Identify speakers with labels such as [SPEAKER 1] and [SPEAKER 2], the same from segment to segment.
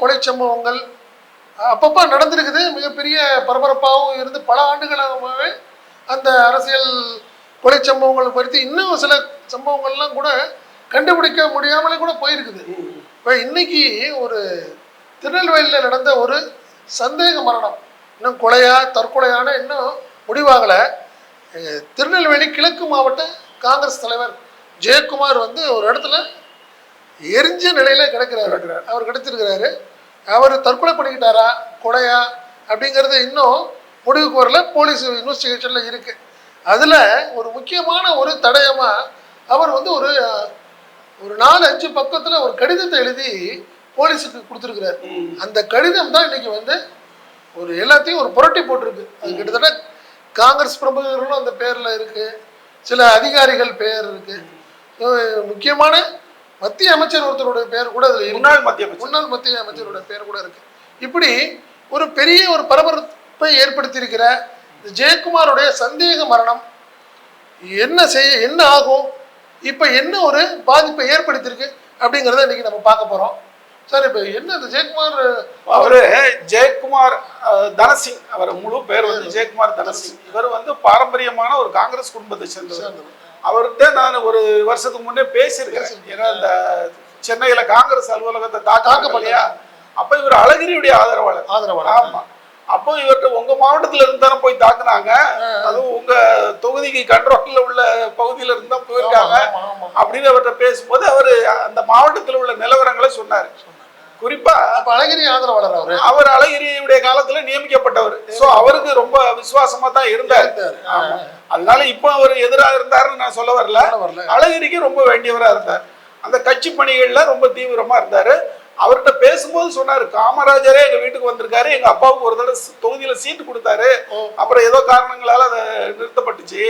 [SPEAKER 1] கொலை சம்பவங்கள் அப்பப்போ நடந்திருக்குது. மிகப்பெரிய பரபரப்பாகவும் இருந்து பல ஆண்டுகளாகவே அந்த அரசியல் கொலை சம்பவங்களை பற்றி இன்னும் சில சம்பவங்கள்லாம் கூட கண்டுபிடிக்க முடியாமலே கூட போயிருக்குது. இப்போ இன்னைக்கு ஒரு திருநெல்வேலியில் நடந்த ஒரு சந்தேக மரணம். இன்னும் கொலையா தற்கொலையான இன்னும் முடிவாகலை. திருநெல்வேலி கிழக்கு மாவட்ட காங்கிரஸ் தலைவர் ஜெயக்குமார் வந்து ஒரு இடத்துல எரிஞ்ச நிலையில கிடக்கிறாரு. அவர் கிடைச்சிருக்கிறாரு. அவர் தற்கொலை பண்ணிக்கிட்டாரா? கொலையா? அப்படிங்கிறது இன்னும் முடிவுக்கு வரல. போலீஸ் இன்வெஸ்டிகேஷன்ல இருக்கு. அதுல ஒரு முக்கியமான ஒரு தடயமா அவர் வந்து ஒரு ஒரு நாலு அஞ்சு பக்கத்துல ஒரு கடிதத்தை எழுதி போலீஸுக்கு கொடுத்துருக்கிறார். அந்த கடிதம் தான் இன்னைக்கு வந்து ஒரு எல்லாத்தையும் ஒரு புரட்டி போட்டிருக்கு. அது கிட்டத்தட்ட காங்கிரஸ் பிரமுகர்களும் அந்த பேர்ல இருக்கு. சில அதிகாரிகள் பேர் இருக்கு. முக்கியமான மத்திய அமைச்சர் ஒருத்தருடைய பேர் கூட அதுல
[SPEAKER 2] முன்னாள் மத்திய
[SPEAKER 1] முன்னாள் மத்திய அமைச்சரோட பேர் கூட இருக்கு. இப்படி ஒரு பெரிய ஒரு பரபரப்பை ஏற்படுத்தியிருக்கிற ஜெயக்குமாருடைய சந்தேக மரணம் என்ன செய்ய என்ன ஆகும்? இப்போ என்ன ஒரு பாதிப்பை ஏற்படுத்தியிருக்கு அப்படிங்கிறத இன்னைக்கு நம்ம பார்க்க போறோம். சார் இப்போ என்ன இந்த ஜெயக்குமார்
[SPEAKER 2] அவரு ஜெயக்குமார் தனசிங் அவர் முழு பேர் வந்து ஜெயக்குமார் தனசிங். இவர் வந்து பாரம்பரியமான ஒரு காங்கிரஸ் குடும்பத்தை சேர்ந்தவர். அவர்கிட்ட நான் ஒரு வருஷத்துக்கு முன்னே பேசியிருக்கேன். ஏன்னா இந்த சென்னையில காங்கிரஸ் அலுவலகத்தை தாக்கப்படலையா அப்ப இவர் அழகிரியுடைய ஆதரவாளர்.
[SPEAKER 1] ஆதரவாளர்.
[SPEAKER 2] ஆமா. அப்போ இவர்கிட்ட உங்க மாவட்டத்துல இருந்து தானே போய் தாக்குனாங்க. அதுவும் உங்க தொகுதிக்கு கண்ட்ரோல்ல உள்ள பகுதியில இருந்து தான் போயிருக்காங்க. அப்படின்னு அவர்கிட்ட பேசும்போது அவரு அந்த மாவட்டத்துல உள்ள நிலவரங்களை சொன்னாரு. குறிப்பா
[SPEAKER 1] அழகிரி ஆதரவாளர் அவரு.
[SPEAKER 2] அவர் அழகிரியுடைய காலத்துல நியமிக்கப்பட்டவர். சோ அவருக்கு ரொம்ப விசுவாசமா தான் இருந்தார். அதனால இப்போ அவர் எதிராக இருந்தாருன்னு நான் சொல்ல வரல.
[SPEAKER 1] சொல்ல வரல.
[SPEAKER 2] அழகிரிக்கு ரொம்ப வேண்டியவரா இருந்தார். அந்த கட்சி பணிகள்ல ரொம்ப தீவிரமா இருந்தாரு. அவர்கிட்ட பேசும்போது சொன்னாரு காமராஜரே எங்க வீட்டுக்கு வந்திருக்காரு. எங்க அப்பாவுக்கு ஒரு தடவை தொகுதியில சீட்டு கொடுத்தாரு. அப்புறம் ஏதோ காரணங்களால அதை நிறுத்தப்பட்டுச்சு.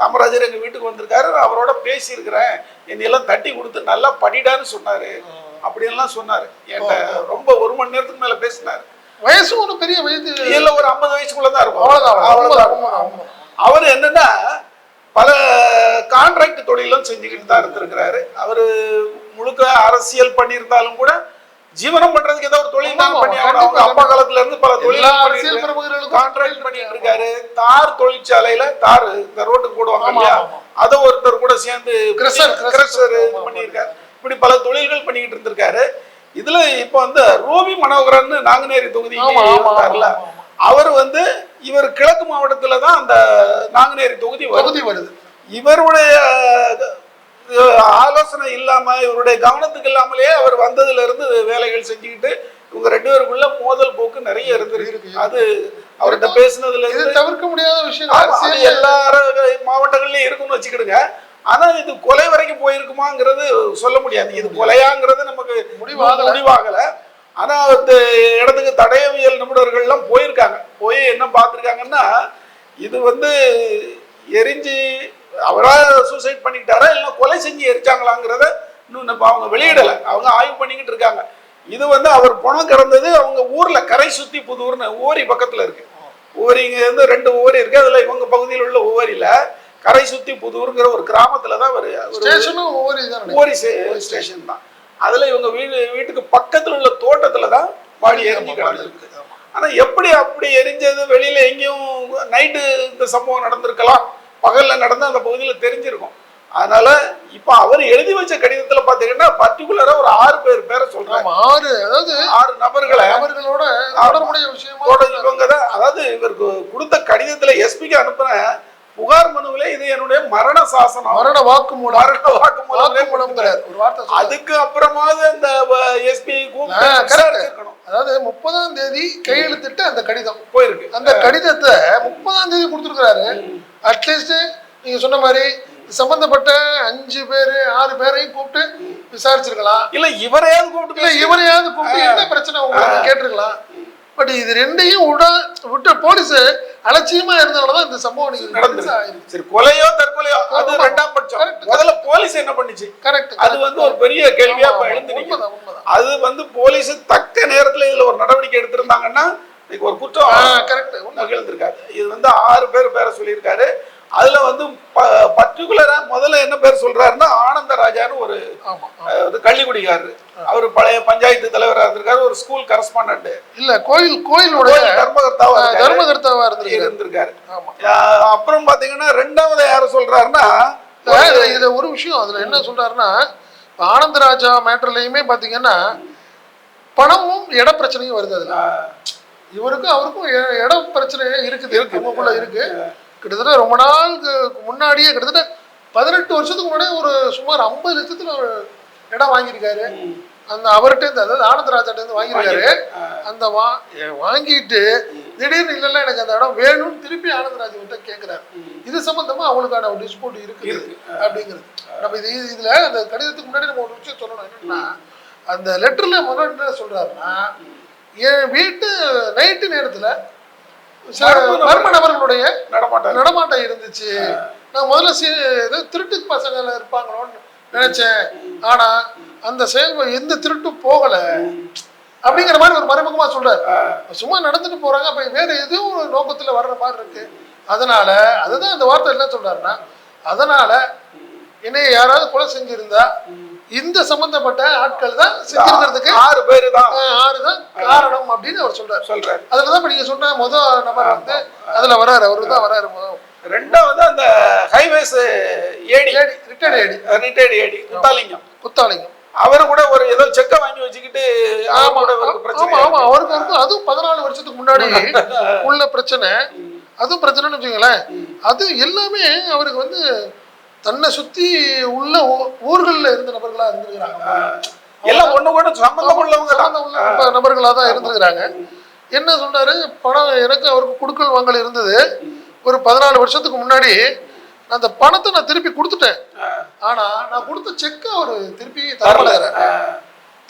[SPEAKER 2] காமராஜர் எங்க வீட்டுக்கு வந்திருக்காரு. நான் அவரோட பேசியிருக்கிறேன். என்னையெல்லாம் தட்டி கொடுத்து நல்லா படிடான்னு சொன்னாரு. அப்படியெல்லாம் சொன்னாரு. என்கிட்ட ரொம்ப ஒரு மணி நேரத்துக்கு மேல பேசினாரு.
[SPEAKER 1] வயசும் ஒரு பெரிய வயது.
[SPEAKER 2] இல்ல ஒரு ஐம்பது வயசுக்குள்ள தான் இருக்கும்.
[SPEAKER 1] அவ்வளவுதான்,
[SPEAKER 2] அவ்வளவுதான். அவர் என்னன்னா பல கான்ட்ராக்ட் தொழிலும் செஞ்சுக்கிட்டு தான் இருந்திருக்கிறாரு. அவரு முழுக்க அரசியல் பண்ணியிருந்தாலும் கூட ஜீவனம் பண்றதுக்கு ஏதோ ஒரு தொழில் தான் பண்ணி அவங்க அப்பா காலத்துல இருந்து பல தொழில்
[SPEAKER 1] அரசியல் பிரமுகர்களுக்கும்
[SPEAKER 2] கான்ட்ராக்ட் பண்ணிட்டு இருக்காரு. தார் தொழிற்சாலையில தார் இந்த ரோட்டுக்கு போடுவாங்க இல்லையா. அதை ஒருத்தர் கூட சேர்ந்து
[SPEAKER 1] கிரஷர், கிரஷர்.
[SPEAKER 2] பண்ணியிருக்காரு. இப்படி பல தொழில்கள் பண்ணிக்கிட்டு இருந்திருக்காரு. இதுல இப்ப வந்து ரூபி மனோகரன் நாங்குநேரி
[SPEAKER 1] ஆமா.
[SPEAKER 2] அவர் வந்து இவர் கிழக்கு மாவட்டத்துல தான் அந்த நாங்குநேரி தொகுதி
[SPEAKER 1] பகுதி வருது.
[SPEAKER 2] இவருடைய ஆலோசனை இல்லாம இவருடைய கவனத்துக்கு இல்லாமலேயே அவர் வந்ததுல இருந்து வேலைகள் செஞ்சுக்கிட்டு இவங்க ரெண்டு பேருக்குள்ள மோதல் போக்கு நிறைய இருந்திருக்கு. அது அவர்கிட்ட பேசுனதுல
[SPEAKER 1] இது தவிர்க்க முடியாத விஷயம்.
[SPEAKER 2] எல்லா மாவட்டங்கள்லயும் இருக்குன்னு வச்சுக்கிடுங்க. ஆனா இது கொலை வரைக்கும் போயிருக்குமாங்கிறது சொல்ல முடியாது. இது கொலையாங்கிறது நமக்கு
[SPEAKER 1] முடிவாகல.
[SPEAKER 2] முடிவாகல. ஆனா இந்த இடத்துக்கு தடயவியல் நிபுணர்கள்லாம் போயிருக்காங்க. போய் என்ன பார்த்துருக்காங்கன்னா இது வந்து எரிஞ்சு அவரா சூசைட் பண்ணிக்கிட்டாரா? இல்லை கொலை செஞ்சு எரிச்சாங்களாங்கிறத இன்னும் இப்ப அவங்க வெளியிடலை. அவங்க ஆய்வு பண்ணிக்கிட்டு இருக்காங்க. இது வந்து அவர் பணம் கிடந்தது அவங்க ஊர்ல கரை சுத்தி புதூர்னு ஓரி பக்கத்துல இருக்கு. ஓரிங்க இருந்து ரெண்டு ஓரி இருக்கு. அதுல இவங்க பகுதியில் உள்ள ஓரியில கரை சுத்தி புதூருங்கிற ஒரு கிராமத்துல தான் அவர் ஓரி ஸ்டேஷன். தான். அதுல இவங்க வீடு வீட்டுக்கு பக்கத்துல உள்ள தோட்டத்துல தான் பாடி எரிஞ்சு கிடந்திருக்கு ஆனா எப்படி அப்படி எரிஞ்சது? வெளியில எங்கேயும் நைட்டு இந்த சம்பவம் நடந்திருக்கலாம். பகல்ல நடந்து அந்த பகுதியில தெரிஞ்சிருக்கும். அதனால இப்ப அவர் எழுதி வச்ச கடிதத்துல பாத்தீங்கன்னா பர்டிகுலரா ஒரு ஆறு பேர் பேரை சொல்றாங்க.
[SPEAKER 1] ஆமா ஆறு அதாவது
[SPEAKER 2] ஆறு நபர்களை
[SPEAKER 1] அவர்களோட தொடர்புடைய விஷயமா
[SPEAKER 2] இவங்க தான் அதாவது இவருக்கு கொடுத்த கடிதத்துல எஸ்பிக்கு அனுப்புன புகார் மனுவிலே இது என்னுடைய மரண சாசனம்.
[SPEAKER 1] மரண வாக்குமூலம்
[SPEAKER 2] மரண வாக்குமூலமே
[SPEAKER 1] வாக்குமூலம்ங்கிறார் ஒரு வார்த்தை.
[SPEAKER 2] அதுக்கு அப்புறமாவது அந்த எஸ்பி
[SPEAKER 1] அதாவது முப்பதாம் தேதி கையெழுத்திட்டு அந்த கடிதம்.
[SPEAKER 2] போயிருக்கு.
[SPEAKER 1] அந்த கடிதத்தை முப்பதாம் தேதி கொடுத்துருக்காரு அட்லீஸ்ட் நீங்க சொன்ன மாதிரி சம்பந்தப்பட்ட அஞ்சு பேரு ஆறு பேரையும் கூப்பிட்டு விசாரிச்சிருக்கலாம்.
[SPEAKER 2] இல்ல இவரையாவது கூப்பிட்டு
[SPEAKER 1] இல்ல இவரையாவது கூப்பிட்டு என்ன பிரச்சனை உங்களுக்கு கேட்டிருக்கலாம். பட் இது ரெண்டையும் விட விட்ட போலீஸ் அலட்சியமா இருந்தனாலதான் இந்த சம்பவம் நீங்க
[SPEAKER 2] நடந்தது. சரி கொலையோ தற்கொலையோ அது. ரெண்டாம் பட்சம். முதல்ல போலீஸ் என்ன பண்ணுச்சு?
[SPEAKER 1] கரெக்ட்
[SPEAKER 2] அது வந்து ஒரு பெரிய கேள்வியா எழுந்து அது வந்து போலீஸ் தக்க நேரத்துல இதுல ஒரு நடவடிக்கை எடுத்திருந்தாங்கன்னா ஒரு குற்றம்
[SPEAKER 1] கரெக்ட்
[SPEAKER 2] நிகழ்ந்திருக்காரு இது வந்து ஆறு பேர் பேரை சொல்லியிருக்காரு. அதுல வந்து பர்டிகுலரா முதல்ல என்ன பேர் சொல்றாருன்னா ஆனந்த ராஜான்னு ஒரு கள்ளிக்குடிக்காரரு. அவர் பழைய பஞ்சாயத்து தலைவரா இருந்திருக்காரு. ஒரு ஸ்கூல் கரஸ்பாண்டன்ட்
[SPEAKER 1] இல்ல கோயில் கோயிலுடைய
[SPEAKER 2] தர்மகர்த்தாவா.
[SPEAKER 1] தர்மகர்த்தாவா இருந்திருக்காரு.
[SPEAKER 2] அப்புறம் பாத்தீங்கன்னா ரெண்டாவது யாரு சொல்றாருன்னா
[SPEAKER 1] இதுல ஒரு விஷயம் அதுல என்ன சொல்றாருன்னா ஆனந்தராஜா மேட்டர்லயுமே பாத்தீங்கன்னா பணமும் இட பிரச்சனையும் வருது அதுல. இவருக்கும் அவருக்கும் இ- இட பிரச்சனை இருக்குது. அவங்களுக்குள்ள இருக்கு. கிட்டத்தட்ட ரொம்ப நாளுக்கு முன்னாடியே கிட்டத்தட்ட பதினெட்டு வருஷத்துக்கு முன்னாடியே ஒரு சுமார் ஐம்பது லட்சத்துல ஒரு இடம் வாங்கியிருக்காரு. அந்த அவர்கிட்ட அதாவது ஆனந்தராஜாட்ட இருந்து வாங்கியிருக்காரு. அந்த வா வாங்கிட்டு திடீர்னு இல்லைல்ல எனக்கு அந்த இடம் வேணும்னு திருப்பி ஆனந்தராஜ் கிட்ட கேட்கிறாரு இது சம்பந்தமா அவங்களுக்கான ஒரு டிஸ்பியூட் இருக்குது
[SPEAKER 2] இருக்கு.
[SPEAKER 1] அப்படிங்கிறது. நம்ம இது இதுல அந்த கடிதத்துக்கு முன்னாடி நம்ம ஒரு விஷயம் சொல்லணும் என்னன்னா அந்த லெட்டர்ல முதல்ல என்ன சொல்றாருன்னா என் வீட்டு நைட்டு நேரத்துல
[SPEAKER 2] மர்ம நபர்.
[SPEAKER 1] மர்ம நபர்களுடைய
[SPEAKER 2] நடமாட்டாரு
[SPEAKER 1] நடமாட்டம் இருந்துச்சு. நான் முதல்ல இது திருட்டு பசங்க இருப்பாங்களோன்னு நினைச்சேன். ஆனா அந்த செயல் எந்த திருட்டும் போகல. அப்படிங்கிற மாதிரி ஒரு மறைமுகமா சொல்றாரு. சும்மா நடந்துட்டு போறாங்க அப்ப வேற எதுவும் ஒரு நோக்கத்துல வர்ற மாதிரி இருக்கு. அதனால அதுதான் அந்த வார்த்தை என்ன சொல்றாருன்னா அதனால என்னை யாராவது கொலை செஞ்சிருந்தா இந்த சம்பந்தப்பட்ட ஆட்கள் தான் செஞ்சிருக்கிறதுக்கு
[SPEAKER 2] ஆறு பேரு தான்
[SPEAKER 1] ஆஹ், ஆறுதான் காரணம் அப்படின்னு அவர் சொல்றாரு.
[SPEAKER 2] சொல்றாரு.
[SPEAKER 1] அதுலதான் இப்ப நீங்க சொன்ன முதல் நபர் வந்து அதுல வராரு. அவரு தான் வராரு
[SPEAKER 2] ரெண்டாவது அந்த highways AD
[SPEAKER 1] AD retired AD
[SPEAKER 2] retired AD Muthalingam
[SPEAKER 1] Puthalingam
[SPEAKER 2] அவரு கூட ஒரு ஏதோ செக்க வாங்கி வச்சுக்கிட்டு
[SPEAKER 1] ஆமா. ஆமா அவருக்கு வந்து அதுவும் பதினாலு வருஷத்துக்கு முன்னாடி உள்ள பிரச்சனை. அதுவும் பிரச்சனைன்னு வச்சுங்களேன் அது எல்லாமே அவருக்கு வந்து தன்னை சுத்தி உள்ள இருந்த நபர்களா இருந்திருக்கிறாங்க.
[SPEAKER 2] எல்லாம் ஒண்ணு கூட சம்பந்தம் உள்ளவங்க
[SPEAKER 1] நபர்களா தான் இருந்திருக்கிறாங்க. என்ன சொல்றாரு? பணம் எனக்கு அவருக்கு குடுக்கல் வாங்கல் இருந்தது. ஒரு பதினாலு வருஷத்துக்கு முன்னாடி அந்த பணத்தை நான் திருப்பி கொடுத்துட்டேன். ஆனா நான் கொடுத்த செக் அவரு திருப்பி தரமாட்டேங்கிறாரு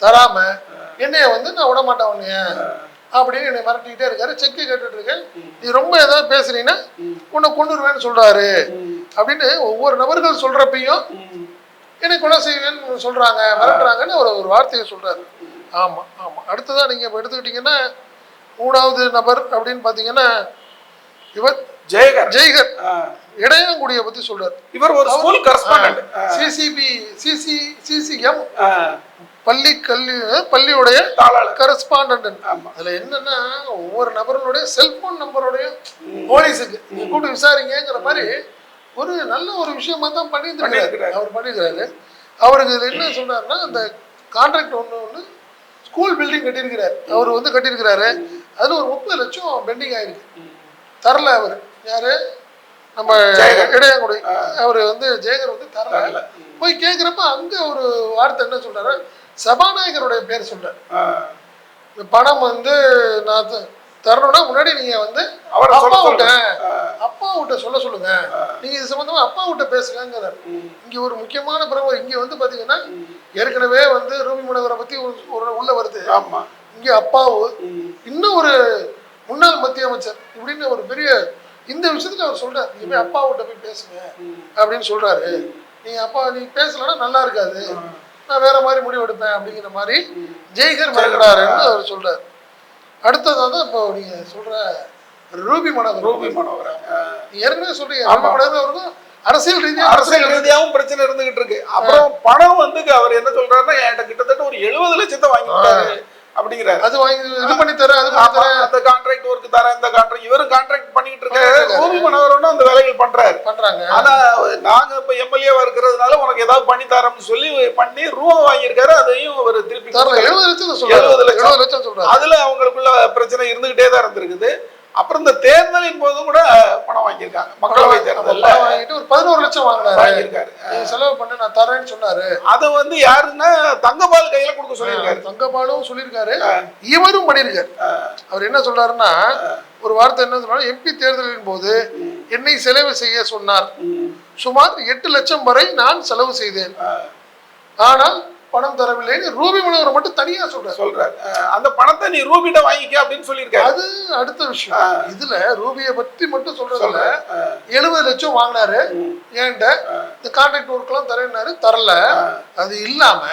[SPEAKER 1] தராம என்னைய வந்து நான் விட மாட்டேன் உன்னைய. அப்படின்னு என்னை மிரட்டிக்கிட்டே இருக்காரு. செக்கு கேட்டுட்டு இருக்கேன். நீ ரொம்ப ஏதாவது பேசுனீங்கன்னா உன்னை கொண்டுருவேன்னு சொல்றாரு. அப்படின்னு ஒவ்வொரு நபர்கள் சொல்றப்பையும் என்னை கொலை செய்வேன்னு சொல்றாங்க மிரட்டுறாங்கன்னு ஒரு ஒரு வார்த்தையை சொல்றாரு. ஆமா ஆமா. அடுத்ததா நீங்க இப்ப எடுத்துக்கிட்டீங்கன்னா மூணாவது நபர் அப்படின்னு பாத்தீங்கன்னா இவர்
[SPEAKER 2] ஜெயகர்.
[SPEAKER 1] ஜெய்கர். இடையங்குடியை பத்தி சொல்றாரு.
[SPEAKER 2] இவர் ஒரு school correspondent
[SPEAKER 1] CCP CC CCM பள்ளி கல்வி பள்ளியுடைய கரஸ்பாண்டன்ட். அதுல என்னன்னா ஒவ்வொரு நபர்களுடைய செல்போன் நம்பருடைய போலீஸுக்கு கூப்பிட்டு விசாரிங்கிற மாதிரி ஒரு நல்ல ஒரு விஷயமா தான்
[SPEAKER 2] பண்ணியிருக்கிறாரு.
[SPEAKER 1] அவர் பண்ணியிருக்காரு அவருக்கு இதுல என்ன சொல்றாருன்னா அந்த கான்ட்ராக்ட் ஒண்ணு ஒண்ணு ஸ்கூல் பில்டிங் கட்டியிருக்கிறாரு. அவர் வந்து கட்டியிருக்கிறாரு. அதுல ஒரு முப்பது லட்சம் பெண்டிங் ஆயிருக்கு. தரல அவர். யாரு? நம்ம. இடையங்குடி அவர் வந்து ஜெயகர் வந்து தரல. போய் கேட்குறப்ப அங்க ஒரு வார்த்தை என்ன சொல்றாரு? சபாநாயகருடைய பேர் சொல்றாரு. இந்த பணம் வந்து நான் தரணும்னா முன்னாடி நீங்க வந்து
[SPEAKER 2] அவரை
[SPEAKER 1] அப்பா விட்ட. அப்பா விட்ட சொல்ல சொல்லுங்க. நீங்க இது சம்பந்தமா அப்பா விட்ட பேசுங்கிறார் இங்க ஒரு முக்கியமான பிரபு இங்க வந்து பாத்தீங்கன்னா ஏற்கனவே வந்து ரூபி முனவரை பத்தி ஒரு- உள்ள வருது.
[SPEAKER 2] ஆமா.
[SPEAKER 1] இங்க அப்பாவு. இன்னும் ஒரு முன்னாள் மத்திய அமைச்சர் இப்படின்னு ஒரு பெரிய இந்த விஷயத்துல அவர் சொல்றாரு. நீங்க போய் அப்பா விட்ட போய் பேசுங்க அப்படின்னு சொல்றாரு. நீங்க அப்பா நீ பேசலன்னா நல்லா இருக்காது. நான் வேற மாதிரி முடிவு எடுப்பேன் அப்படிங்கிற மாதிரி ஜெய்கர் மிரட்டுறாருன்னு அவர் சொல்றாரு. அடுத்தது வந்து இப்போ நீங்க சொல்ற ரூபி மனோகர்.
[SPEAKER 2] ரூபி.
[SPEAKER 1] நீங்க ஏற்கனவே சொல்றீங்க ரூபி மனோகர் அவருக்கும் அரசியல் ரீதியா
[SPEAKER 2] அரசியல் ரீதியாவும் பிரச்சனை இருந்துகிட்டு இருக்கு. அப்புறம் பணம் வந்து அவர் என்ன சொல்றாருன்னா என்கிட்ட கிட்டத்தட்ட ஒரு எழுபது லட்சத்தை வாங்கிட்டாரு. அப்படிங்கிறாரு.
[SPEAKER 1] அது வாங்கி இது பண்ணி தரேன் அது
[SPEAKER 2] அந்த கான்ட்ராக்ட் ஒர்க் தரேன் இந்த கான்ட்ராக்ட் இவரும் கான்ட்ராக்ட் பண்ணிட்டு இருக்காரு. ரூபி மனோகரனும் அந்த வேலைகள் பண்றாரு.
[SPEAKER 1] பண்றாங்க.
[SPEAKER 2] ஆனா நாங்க இப்ப எம்எல்ஏவா இருக்கிறதுனால உனக்கு ஏதாவது பண்ணி தரோம்னு சொல்லி பண்ணி ரூபா வாங்கியிருக்காரு அதையும் அவர் திருப்பி.
[SPEAKER 1] எழுபது லட்சம்
[SPEAKER 2] எழுபது லட்சம்.
[SPEAKER 1] எழுபது லட்சம் சொல்றாரு.
[SPEAKER 2] அதுல அவங்களுக்குள்ள பிரச்சனை இருந்துகிட்டே தான் இருந்திருக்குது. அப்புறம் இந்த தேர்தலின் போதும் கூட பணம் வாங்கியிருக்காங்க. மக்களவை தேர்தல்ல
[SPEAKER 1] பணம் வாங்கிட்டு ஒரு பதினோரு லட்சம் வாங்கினாரு. செலவு பண்ண நான் தரேன்னு சொன்னாரு.
[SPEAKER 2] அதை வந்து யாருன்னா தங்கபால் கையில கொடுக்க சொல்லியிருக்காரு.
[SPEAKER 1] தங்கபாலும் சொல்லியிருக்காரு. இவரும் பண்ணியிருக்காரு. அவர் என்ன சொல்றாருன்னா ஒரு வார்த்தை என்ன சொல்றாரு எம்பி தேர்தலின் போது என்னை செலவு செய்ய சொன்னார். சுமார் எட்டு லட்சம் வரை நான் செலவு செய்தேன். ஆனால் பணம் தரவில்லைன்னு ரூபி மனோகர் மட்டும் தனியா சொல்றாரு.
[SPEAKER 2] சொல்றாரு அந்த பணத்தை நீ ரூபிட்ட வாங்கிக்க அப்படின்னு சொல்லியிருக்காரு.
[SPEAKER 1] அது அடுத்த விஷயம். இதுல ரூபியை பத்தி மட்டும் சொல்றதுல எழுபது லட்சம் வாங்கினாரு. ஏன்ட்ட? இந்த கான்ட்ராக்ட் ஒர்க் எல்லாம் தரேன்னாரு. தரல. அது இல்லாம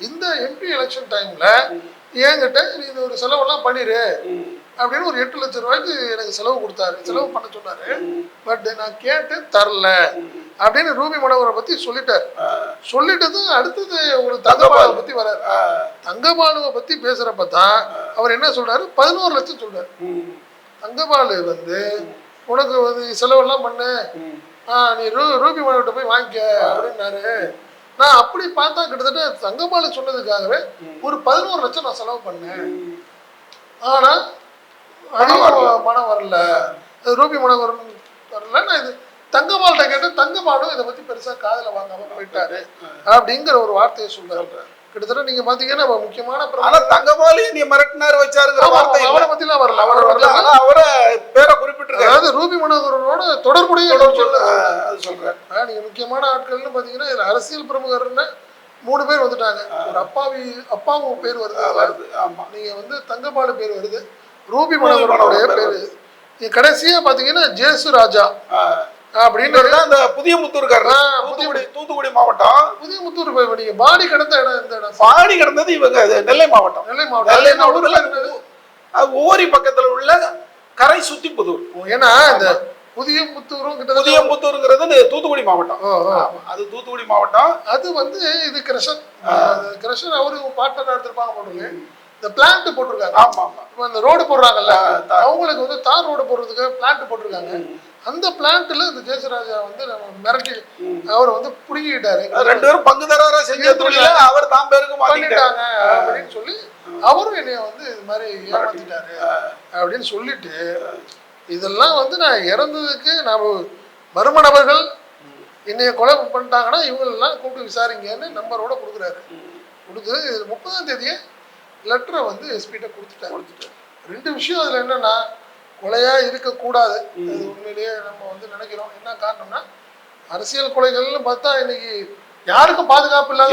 [SPEAKER 1] இந்த எம்பி எலெக்ஷன் டைம்ல என்கிட்ட நீ இந்த ஒரு செலவெல்லாம் பண்ணிரு அப்படின்னு ஒரு எட்டு லட்சம் ரூபாய்க்கு எனக்கு செலவு கொடுத்தாரு. செலவு பண்ண சொன்னாரு. பட் நான் கேட்டு தரல. அப்படின்னு ரூபி மனோகரை பத்தி சொல்லிட்டாரு. சொல்லிட்டது அடுத்தது உங்களுக்கு தங்கபாலுவை பத்தி வராரு. தங்கபாலுவை பத்தி பேசுறப்ப தான் அவர் என்ன சொல்றாரு? பதினோரு லட்சம் சொல்றாரு. தங்கபாலு வந்து உனக்கு வந்து செலவெல்லாம் பண்ணு. ஆ, நீ ரூ ரூபி மனோகிட்ட போய் வாங்கிக்க. அப்படின்னாரு. நான் அப்படி பார்த்தா கிட்டத்தட்ட தங்கபாலு சொன்னதுக்காகவே ஒரு பதினோரு லட்சம் நான் செலவு பண்ணேன். ஆனா அதிகம் பணம் வரல. ரூபி மனம் வரும் வரல நான் இது தங்கமால்கிட்ட கேட்டேன் தங்கமாலும் இதை பத்தி பெருசா காதுல வாங்காம போயிட்டாரு. அப்படிங்கிற ஒரு வார்த்தையை சொல்றாரு. கிட்டத்தட்ட நீங்க பாத்தீங்கன்னா முக்கியமான
[SPEAKER 2] ஆனா தங்கமாலி நீ மிரட்டினாரு வச்சாருங்கிற வார்த்தை.
[SPEAKER 1] அவரை பத்திலாம் வரல
[SPEAKER 2] அவர் வரல. ஆனா அவரை பேரை குறிப்பிட்டிருக்காரு.
[SPEAKER 1] அதாவது ரூபி மனோகரனோட தொடர்புடைய
[SPEAKER 2] சொல்றேன்
[SPEAKER 1] ஆ, நீங்க முக்கியமான ஆட்கள்னு பாத்தீங்கன்னா இதுல அரசியல் பிரமுகர்னு மூணு பேர் வந்துட்டாங்க. ஒரு அப்பாவி அப்பாவும் பேர் வருது.
[SPEAKER 2] ஆமா.
[SPEAKER 1] நீங்க வந்து தங்கபாலு பேர் வருது. ரூபி மனோகரனுடைய
[SPEAKER 2] மனோகரன்
[SPEAKER 1] பேர் கடைசியா பாத்தீங்கன்னா ஜேசு ராஜா. அப்படின்னு
[SPEAKER 2] அந்த புதிய முத்தூர்காரர் தூத்துக்குடி தூத்துக்குடி மாவட்டம்.
[SPEAKER 1] புதிய முத்தூர் நீங்க பாடி கடந்த இடம் எந்த இடம்?
[SPEAKER 2] பாடி கிடந்தது இவங்க நெல்லை மாவட்டம்.
[SPEAKER 1] நெல்லை மாவட்டம்.
[SPEAKER 2] நெல்லை ஓரி பக்கத்துல உள்ள கரை சுத்தி புதூர்.
[SPEAKER 1] ஏன்னா இந்த புதிய கிட்டத்தட்ட
[SPEAKER 2] புதிய புத்தூருங்கிறது தூத்துக்குடி மாவட்டம். அது தூத்துக்குடி மாவட்டம்.
[SPEAKER 1] அது வந்து இது கிரஷன் அந்த கிரஷன் அவரு பார்ட்னர் எடுத்திருப்பாங்க போட்டுருக்கு இந்த பிளான்ட் போட்டிருக்காங்க
[SPEAKER 2] ஆமா ஆமா.
[SPEAKER 1] இப்போ இந்த ரோடு போடுறாங்கல்ல. அவங்களுக்கு வந்து தார் ரோடு போடுறதுக்கு பிளான்ட் போட்டிருக்காங்க. அந்த பிளான்ட்ல இந்த ஜெயசராஜா வந்து நம்ம மிரட்டி அவர் வந்து புடுங்கிட்டாரு
[SPEAKER 2] ரெண்டு பேரும் பங்குதாரரா செஞ்ச தொழில? அவர் தான் பேருக்கு
[SPEAKER 1] பண்ணிட்டாங்க அப்படின்னு சொல்லி அவரும் என்னைய வந்து இது மாதிரி ஏமாத்திட்டாரு அப்படின்னு சொல்லிட்டு இதெல்லாம் வந்து நான் இறந்ததுக்கு நான் மர்ம நபர்கள் என்னைய கொலை பண்ணிட்டாங்கன்னா இவங்களெல்லாம் கூப்பிட்டு விசாரிங்கன்னு நம்பரோட கொடுக்குறாரு. கொடுத்து இது முப்பதாம் தேதியே லெட்டரை வந்து எஸ்பிகிட்ட கொடுத்துட்டாரு. ரெண்டு விஷயம் அதில் என்னன்னா கொலையா இருக்கக்கூடாது. அது உண்மையிலேயே நம்ம வந்து நினைக்கிறோம். என்ன காரணம்னா அரசியல் கொலைகள்னு பார்த்தா இன்னைக்கு யாருக்கும் பாதுகாப்பு இல்லாத.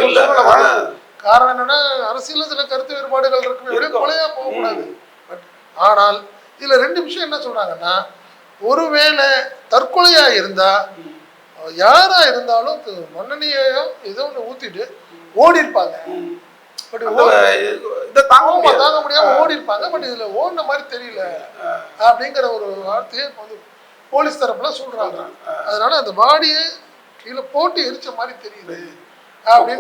[SPEAKER 1] காரணம் என்னன்னா அரசியல்ல சில கருத்து வேறுபாடுகள் இருக்கும். கொலையா போகக்கூடாது. பட் ஆனால் இதுல ரெண்டு விஷயம் என்ன சொல்றாங்கன்னா ஒருவேளை தற்கொலையா இருந்தா யாரா இருந்தாலும் மண்ணெண்ணையோ ஏதோ ஒன்று ஊத்திட்டு ஓடி இருப்பாங்க பட்
[SPEAKER 2] இதை தாங்க
[SPEAKER 1] தாங்க முடியாம ஓடி இருப்பாங்க. பட் இதுல ஓடின மாதிரி தெரியல. அப்படிங்கிற ஒரு வார்த்தையை இப்ப வந்து போலீஸ் தரப்புல சொல்றாங்க. அதனால அந்த பாடியை கீழே போட்டு எரிச்ச மாதிரி தெரியுது.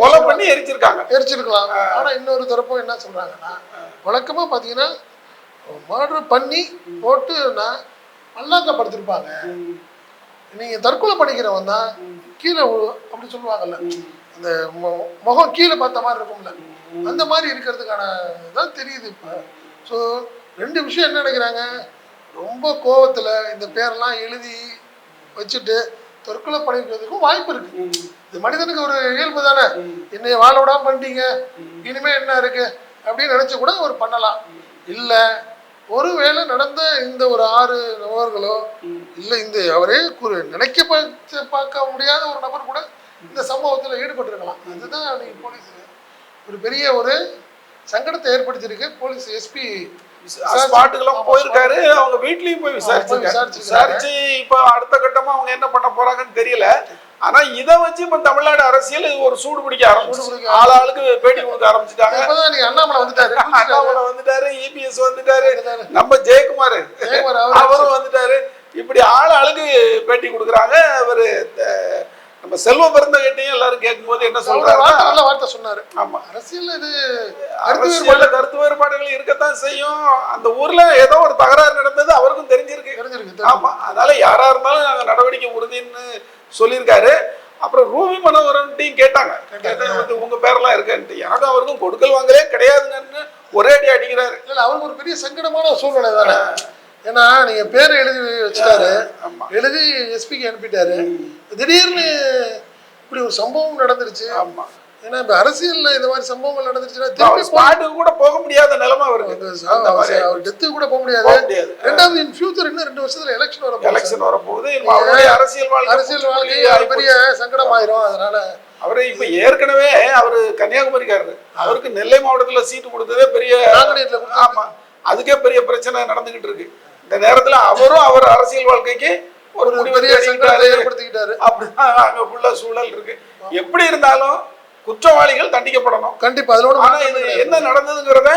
[SPEAKER 2] கொலை. பண்ணி எரிச்சிருக்காங்க.
[SPEAKER 1] எரிச்சிருக்கலாம். ஆனா இன்னொரு தரப்பும் என்ன சொல்றாங்கன்னா வழக்கமா பாத்தீங்கன்னா மர்டர் பண்ணி போட்டு நான் மல்லாக்க படுத்திருப்பாங்க நீங்க தற்கொலை பண்ணிக்கிறவன் தான் கீழே அப்படி சொல்லுவாங்கல்ல. அந்த முகம் கீழே பார்த்த மாதிரி இருக்கும்ல. அந்த மாதிரி இருக்கிறதுக்கான தான் தெரியுது இப்போ. ஸோ ரெண்டு விஷயம் என்ன நினைக்கிறாங்க? ரொம்ப கோவத்தில் இந்த பேரெல்லாம் எழுதி வச்சுட்டு தற்கொலை பண்ணிக்கிறதுக்கும் வாய்ப்பு இருக்கு. இது மனிதனுக்கு ஒரு இயல்பு தானே. என்னைய வாழ விடாம பண்ணிட்டீங்க. இனிமே என்ன இருக்கு? அப்படின்னு நினைச்சு கூட அவர் பண்ணலாம். இல்லை ஒருவேளை நடந்த இந்த ஒரு ஆறு நபர்களோ இல்லை இந்த அவரே குறு நினைக்க பார்த்து பார்க்க முடியாத ஒரு நபர் கூட இந்த சம்பவத்தில் ஈடுபட்டிருக்கலாம். அதுதான் நீங்க போலீஸ் ஒரு பெரிய ஒரு சங்கடத்தை ஏற்படுத்தியிருக்கு. போலீஸ் எஸ்பி
[SPEAKER 2] ஸ்பாட்டுக்கெல்லாம் போயிருக்காரு. அவங்க வீட்லயும் போய் விசாரிச்சிருக்காரு. விசாரிச்சு இப்ப அடுத்த கட்டமா அவங்க என்ன பண்ண போறாங்கன்னு தெரியல. ஆனா இத வச்சு இப்ப தமிழ்நாடு அரசியல் ஒரு சூடு பிடிக்க ஆரம்பிச்சு ஆள் ஆளுக்கு பேட்டி கொடுக்க ஆரம்பிச்சுட்டாங்க.
[SPEAKER 1] அண்ணாமலை வந்துட்டாரு.
[SPEAKER 2] அண்ணாமலை வந்துட்டாரு இபிஎஸ் வந்துட்டாரு.
[SPEAKER 1] வந்துட்டாரு.
[SPEAKER 2] நம்ம ஜெயக்குமார்.
[SPEAKER 1] ஜெயக்குமார் அவரு
[SPEAKER 2] அவரும் வந்துட்டாரு. இப்படி ஆள் ஆளுக்கு பேட்டி கொடுக்குறாங்க. அவரு அஹ், நம்ம செல்வ பிறந்தகிட்டையும் எல்லாரும் கேட்கும்போது என்ன சொல்றாருன்னா
[SPEAKER 1] நல்ல வார்த்தை சொன்னாரு.
[SPEAKER 2] ஆமா.
[SPEAKER 1] அரசியல் இது வேறுபாடு
[SPEAKER 2] கருத்து வேறுபாடுகள் இருக்கத்தான் செய்யும். அந்த ஊர்ல ஏதோ ஒரு தகராறு நடந்தது அவருக்கும் தெரிஞ்சிருக்கு.
[SPEAKER 1] தெரிஞ்சிருக்கு
[SPEAKER 2] ஆமா அதனால யாரா இருந்தாலும் நாங்க நடவடிக்கை உறுதின்னு சொல்லியிருக்காரு. அப்புறம் ரூபி மனோகரன்ட்டையும் கேட்டாங்க. கேட்டா வந்து உங்க பேரெல்லாம் இருக்கன்ட்டு. எனக்கு அவருக்கும் கொடுக்கல் வாங்கலே கிடையாதுங்கன்னு ஒரே அடி அடிக்கிறாரு.
[SPEAKER 1] இல்ல அவருக்கு ஒரு பெரிய சங்கடமான சூழ்நிலை தானே. ஏன்னா நீங்க பேர் எழுதி வச்சுட்டாரு. எழுதி எஸ்பிக்கு அனுப்பிட்டாரு. திடீர்னு இப்படி ஒரு சம்பவம் நடந்துருச்சு.
[SPEAKER 2] ஆமா.
[SPEAKER 1] ஏன்னா இப்ப அரசியல்ல இந்த மாதிரி சம்பவங்கள் நடந்துருச்சுன்னா
[SPEAKER 2] அவர்
[SPEAKER 1] திருப்பி
[SPEAKER 2] ஸ்பாட்டுக்கு கூட போக முடியாத நிலைமை அவருக்கு
[SPEAKER 1] அவர் அவர் டெத்து கூட போக முடியாது. ரெண்டாவது இன் ஃபியூச்சர் இன்னும் ரெண்டு வருஷத்துல எலெக்ஷன் வர போகுது
[SPEAKER 2] எலெக்ஷன் வரப்போகுது. அவருடைய அரசியல் வாழ்க்கை
[SPEAKER 1] அரசியல் வாழ்க்கை பெரிய சங்கடமாயிரும். அதனால
[SPEAKER 2] அவரு இப்ப ஏற்கனவே அவரு கன்னியாகுமரிக்காரரு. அவருக்கு நெல்லை மாவட்டத்துல சீட்டு கொடுத்ததே பெரிய. ஆமா. அதுக்கே பெரிய பிரச்சனை நடந்துகிட்டு இருக்கு. இந்த நேரத்துல அவரும் அவர் அரசியல் வாழ்க்கைக்கு ஒரு
[SPEAKER 1] ஒரு
[SPEAKER 2] முடிவு
[SPEAKER 1] பெரிய சங்கடத்தை
[SPEAKER 2] தெரிவிக்கிறாரு
[SPEAKER 1] ஏற்படுத்திக்கிட்டாரு.
[SPEAKER 2] அப்படிதான் அங்க உள்ள சூழல் இருக்கு. எப்படி இருந்தாலும் குற்றவாளிகள் தண்டிக்கப்படணும்.
[SPEAKER 1] கண்டிப்பா அதோட
[SPEAKER 2] ஆனா இது என்ன நடந்ததுங்கிறத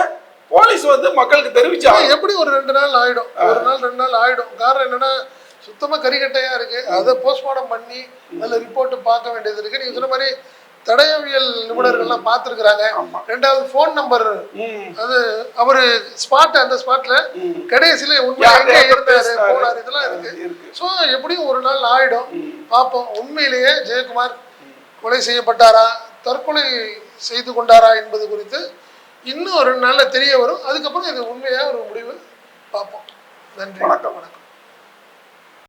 [SPEAKER 2] போலீஸ் வந்து மக்களுக்கு தெரிவிச்சாங்க.
[SPEAKER 1] எப்படி ஒரு ரெண்டு நாள் ஆயிடும்? ஒரு நாள் ரெண்டு நாள் ஆயிடும். காரணம் என்னன்னா சுத்தமா கரிகட்டையா இருக்கு. அதை போஸ்ட்மார்ட்டம் பண்ணி அதுல ரிப்போர்ட் பார்க்க வேண்டியது இருக்கு. நீங்க சொன்ன மாதிரி தடயவியல் நிபுணர்கள்லாம் பார்த்துருக்குறாங்க. ரெண்டாவது ஃபோன் நம்பர் அது அவரு ஸ்பாட் அந்த ஸ்பாட்ல. கடைசியில உண்மையா
[SPEAKER 2] யார்
[SPEAKER 1] எங்க இருந்தாரு? போனாரு இதெல்லாம் இருக்கு. ஸோ எப்படியும் ஒரு நாள் ஆயிடும். பார்ப்போம். உண்மையிலேயே ஜெயக்குமார் கொலை செய்யப்பட்டாரா? தற்கொலை செய்து கொண்டாரா என்பது குறித்து இன்னும் ரெண்டு நாள்ல தெரிய வரும். அதுக்கப்புறம் இது உண்மையா ஒரு முடிவு? பார்ப்போம். நன்றி.
[SPEAKER 2] வணக்கம்.
[SPEAKER 1] வணக்கம்.